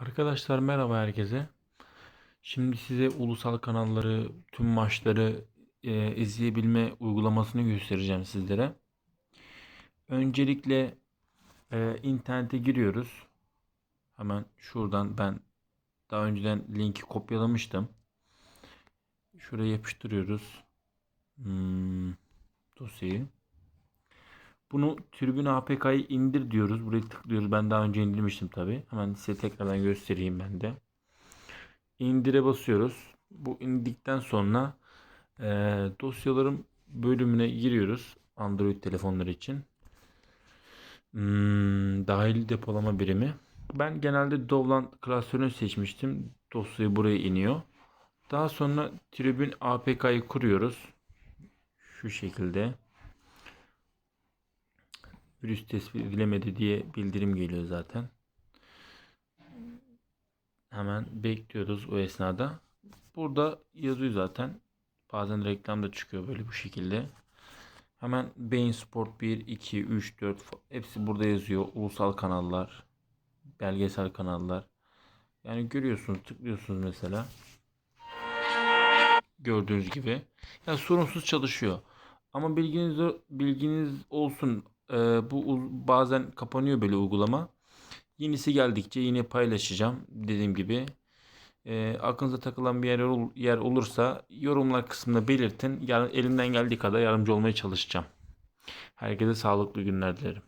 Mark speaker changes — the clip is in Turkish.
Speaker 1: Arkadaşlar merhaba herkese. Şimdi size ulusal kanalları, tüm maçları e, izleyebilme uygulamasını göstereceğim sizlere. Öncelikle e, internete giriyoruz. Hemen şuradan ben daha önceden linki kopyalamıştım. Şuraya yapıştırıyoruz. Hmm, dosyayı. Bunu Tribün APK'yı indir diyoruz. Buraya tıklıyoruz. Ben daha önce indirmiştim tabi. Hemen size tekrardan göstereyim ben de. İndire basıyoruz. Bu indikten sonra e, dosyalarım bölümüne giriyoruz. Android telefonları için. Hmm, dahil depolama birimi. Ben genelde Dovlan klasörünü seçmiştim. Dosyayı buraya iniyor. Daha sonra Tribün APK'yı kuruyoruz. Şu şekilde virüs tespit edilemedi diye bildirim geliyor zaten. Hemen bekliyoruz o esnada. Burada yazıyor zaten. Bazen reklam da çıkıyor böyle bu şekilde. Hemen Bein Sport 1, 2, 3, 4 hepsi burada yazıyor. Ulusal kanallar, belgesel kanallar. Yani görüyorsunuz, tıklıyorsunuz mesela. Gördüğünüz gibi. Yani sorunsuz çalışıyor. Ama bilginiz bilginiz olsun ee, bu bazen kapanıyor böyle uygulama. Yenisi geldikçe yine paylaşacağım dediğim gibi. Ee, aklınıza takılan bir yer, ol- yer olursa yorumlar kısmında belirtin. Yani elimden geldiği kadar yardımcı olmaya çalışacağım. Herkese sağlıklı günler dilerim.